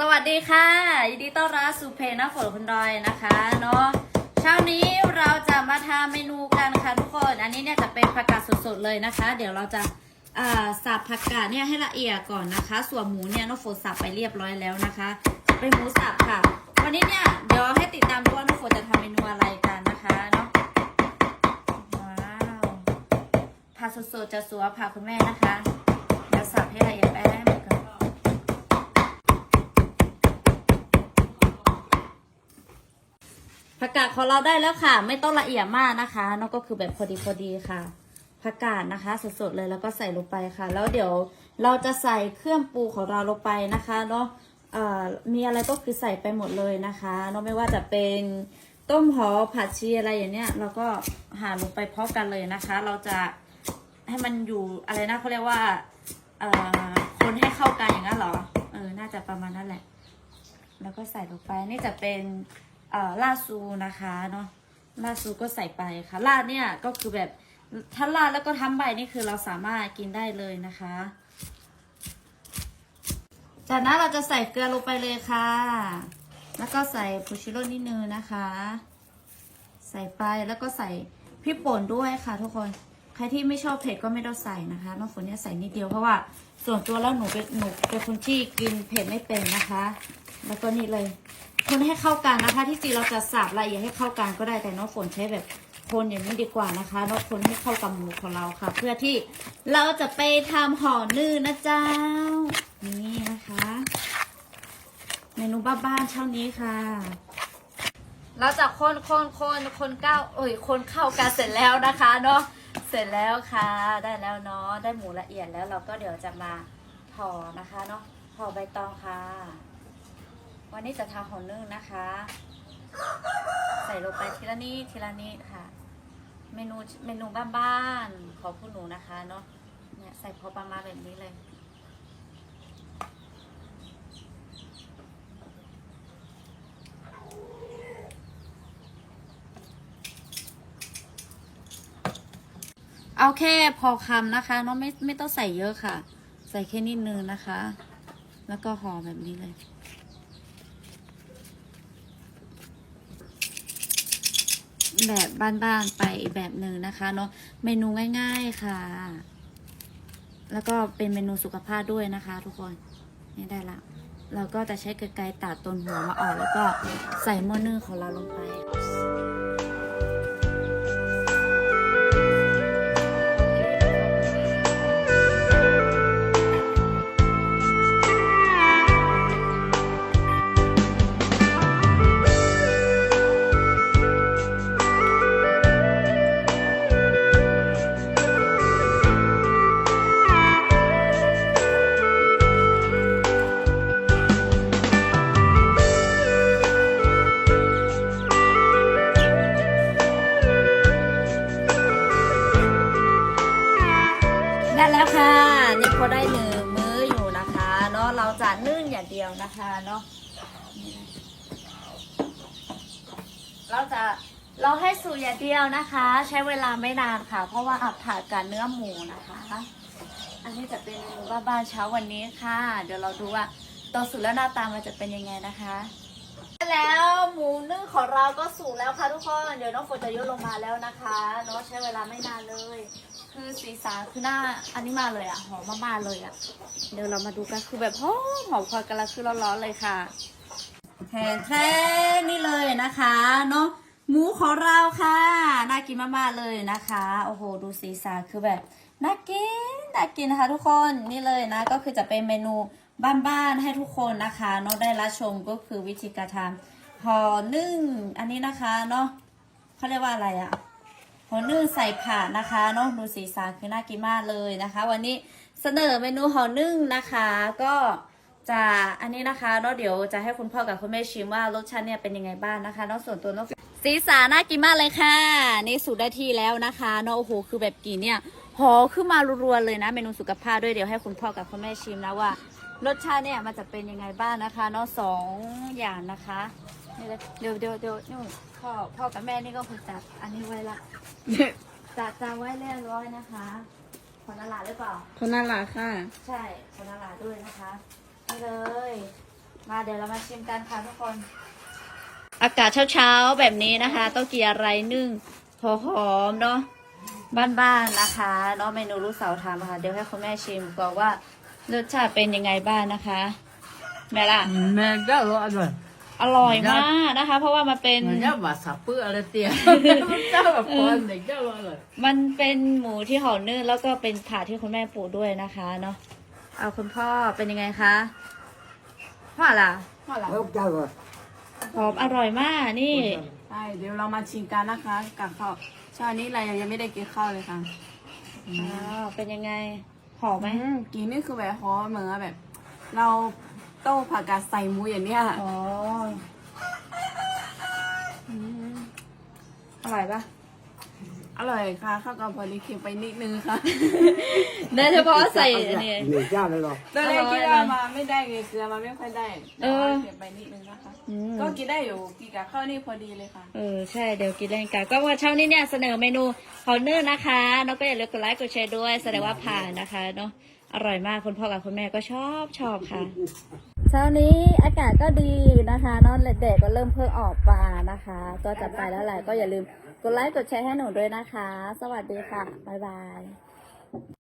สวัสดีค่ะยินดีต้อนรับสู่เพจน้าฝนคุณดอยนะคะเนาะเช้านี้เราจะมาทำเมนูกันค่ะทุกคนอันนี้เนี่ยจะเป็นผักกาดสดๆเลยนะคะ เดี๋ยวเราจะสับผักกาดเนี่ยให้ละเอียดก่อนนะคะ ส่วนหมูเนี่ยน้องฝนสับไปเรียบร้อยแล้วนะคะจะเป็นหมูสับค่ะ วันนี้เนี่ยเดี๋ยวให้ติดตามดูว่าน้องฝนจะทำเมนูอะไรกันนะคะเนาะว้าวผักสดๆจะสัวผักคุณแม่นะคะเดี๋ยวสับให้ละเอียดแป๊บนึงก่อน ผักกาดของเราได้แล้วค่ะ ไม่ต้องละเอียดมากนะคะนอะก็คือแบบพอดีพอดีค่ะผักกาดนะคะสดๆเลยแล้วก็ใส่ลงไปค่ะ แล้วเดี๋ยวเราจะใส่เครื่องปรุงของเราลงไปนะคะเนาะมีอะไรก็คือใส่ไปหมดเลยนะคะเนาะไม่ว่าจะเป็นต้มหอผัดชีอะไรอย่างเนี้ยเราก็หาลงไปพร้อมกันเลยนะคะ เราจะให้มันอยู่อะไรนะเขาเรียกว่าคนให้เข้ากันอย่างนั้นเหรอเออน่าจะประมาณนั้นแหละ แล้วก็ใส่ลงไปนี่จะเป็น เอ่อลาดซูนะคะเนาะลาดซูก็ใส่ไปค่ะลาดเนี่ยก็คือแบบถ้าลาดแล้วก็ทำใบนี่คือเราสามารถกินได้เลยนะคะ จากนั้นเราจะใส่เกลือลงไปเลยค่ะ แล้วก็ใส่ฟูชิโร่นิดนึงนะคะ ใส่ไปแล้วก็ใส่พริกป่นด้วยค่ะ ทุกคนใครที่ไม่ชอบเผ็ดก็ไม่ต้องใส่นะคะน้องฝนเนี่ยใส่นิดเดียวเพราะว่าส่วนตัวแล้วหนูเป็นหนูเป็นคนที่กินเผ็ดไม่เป็นนะคะ แล้วก็นี่เลย คนให้เข้ากันนะคะ ที่จริงเราจะสับละเอียดให้เข้ากันก็ได้แต่น้องฝนใช้แบบคนอย่างนี้ดีกว่านะคะน้องคนให้เข้ากับหมูของเราค่ะ เพื่อที่เราจะไปทำห่อนึ่งนะเจ้า นี่นะคะเมนูบ้านๆเช้านี้ค่ะเราจะคนคนคนคนเก้าเอ้ยคนเข้ากันเสร็จแล้วนะคะเนาะเสร็จแล้วค่ะ ได้แล้วเนาะได้หมูละเอียดแล้วเราก็เดี๋ยวจะมาห่อนะคะเนาะห่อใบตองค่ะ วันนี้จะทำห่อนึ่งนะคะ ใส่ลงไปทีละนิดทีละนิดค่ะ เมนูเมนูบ้านๆของผู้หนูนะคะเนาะเนี่ยใส่พอประมาณแบบนี้เลยเอาแค่พอคำนะคะเนาะไม่ไม่ต้องใส่เยอะค่ะ ใส่แค่นิดนึงนะคะ แล้วก็ห่อแบบนี้เลย แบบบ้านๆไปอีกแบบหนึ่งนะคะเนาะเมนูง่ายๆค่ะ แล้วก็เป็นเมนูสุขภาพด้วยนะคะ ทุกคนนี่ได้ละเราก็จะใช้กระไกรตัดต้นหัวมาออกแล้วก็ใส่หม้อนึ่งของเราลงไป ได้แล้วค่ะนี่พอได้หนึ่งมื้ออยู่นะคะเนาะเราจะนึ่งอย่างเดียวนะคะเนาะเราจะเราให้สูตรอย่างเดียวนะคะ ใช้เวลาไม่นานค่ะ เพราะว่าอับผ่านกับเนื้อหมูนะคะ อันนี้จะเป็นเมนูบ้านๆเช้าวันนี้ค่ะ เดี๋ยวเราดูว่าตอนสุกแล้วหน้าตามันจะเป็นยังไงนะคะ แล้ว หมูนึ่งของเราก็สุกแล้วค่ะทุกคน เดี๋ยวน้องฝนจะยกลงมาแล้วนะคะเนาะใช้เวลาไม่นานเลย คือสีสันคือหน้าอันนี้มาเลยอะหอมมากๆเลยอะเดี๋ยวเรามาดูกันคือแบบหอมหอมพอกันล้วคือร้อนๆเลยค่ะแทนแท้นี่เลยนะคะเนาะหมูของเราค่ะ น่ากินมากๆเลยนะคะ โอ้โห ดูสีสันคือแบบน่ากินน่ากินนะคะทุกคนนี่เลยนะ ก็คือจะเป็นเมนู บ้านๆให้ทุกคนนะคะเนาะได้รับชมก็คือวิธีการทำห่อนึ่งอันนี้นะคะเนาะเขาเรียกว่าอะไรอะหัวนึ่งใส่ผักนะคะเนาะดูสีสันคือน่ากินมากเลยนะคะ วันนี้เสนอเมนูห่อนึ่งนะคะ ก็จะอันนี้นะคะเนาะเดี๋ยวจะให้คุณพ่อกับคุณแม่ชิมว่ารสชาติเนี่ยเป็นยังไงบ้างนะคะเนาะส่วนตัวเนาะสีสันน่ากินมากเลยค่ะนี่สูตรได้ที่แล้วนะคะเนาะโอ้โหคือแบบกลินเนี่ยหอขึ้นมารัวๆเลยนะ เมนูสุขภาพด้วยเดี๋ยวให้คุณพ่อกับคุณแม่ชิมนะว่า รสชาติเนี่ยมันจะเป็นยังไงบ้างนะคะเนาะสองอย่างนะคะนี่เลยเดี๋ยวเดี๋ยวเดี๋ยวนี่พ่อพ่อกับแม่นี่ก็คงจัดอันนี้ไว้ละจัดจานไว้เรียบร้อยนะคะคนละหลาดหรือเปล่า คนน่ารักค่ะ ใช่คนละหลาดด้วยนะคะนี่เลย มาเดี๋ยวเรามาชิมกันค่ะทุกคน อากาศเช้าๆแบบนี้นะคะต้องกินอะไรนึ่งหอมๆเนาะบ้านๆนะคะเนาะเมนูลูกสาวทำค่ะ เดี๋ยวให้คุณแม่ชิมก่อนว่า รสชาติเป็นยังไงบ้างนะคะ แม่ล่ะ Men det var det. อร่อยมากนะคะ เพราะว่ามันเป็น Men jag var sappu eller det. Det var på en det var det. มันเป็นหมูที่ห่อนึ่งแล้วก็เป็นถาดที่คุณแม่ปลูกด้วยนะคะเนาะเอาคุณพ่อเป็นยังไงคะพ่อล่ะว่าล่ะหอมอร่อยมากนี่ ใช่เดี๋ยวเรามาชิมกันนะคะ กับข้าวเช้านี้เรายังไม่ได้กินข้าวเลยค่ะ อ้าวเป็นยังไง หอมไหมอืมกินนี่คือแบบหอมเหมือนแบบ เราต้มผักกาดใส่หมูอย่างเนี้ยอ๋ออร่อยปะ อร่อยค่ะข้าวกะเพรานี่เค็มไปนิดนึงค่ะ โดยเฉพาะใส่เนี่ย หนึ่งเจ้าเลยเหรอตอนแรกกินมาไม่ได้ไงเกลือมาไม่ค่อยได้เออเค็มไปนิดนึงนะคะก็กินได้อยู่กินกับข้าวนี่พอดีเลยค่ะ เออใช่เดี๋ยวกินแรงกาก็ว่าเช้านี้เนี่ยเสนอเมนูคอเนอร์นะคะน้องก็อย่าลืมกดไลค์กดแชร์ด้วย แสดงว่าผ่านนะคะเนาะอร่อยมากคุณพ่อกับคุณแม่ก็ชอบชอบค่ะ เช้านี้อากาศก็ดีนะคะเนอนเด็กก็เริ่มเพิ่งออกมานะคะ ก็จะไปแล้วแหละก็อย่าลืม กดไลค์กดแชร์ให้หนูด้วยนะคะ สวัสดีค่ะ บ๊ายบาย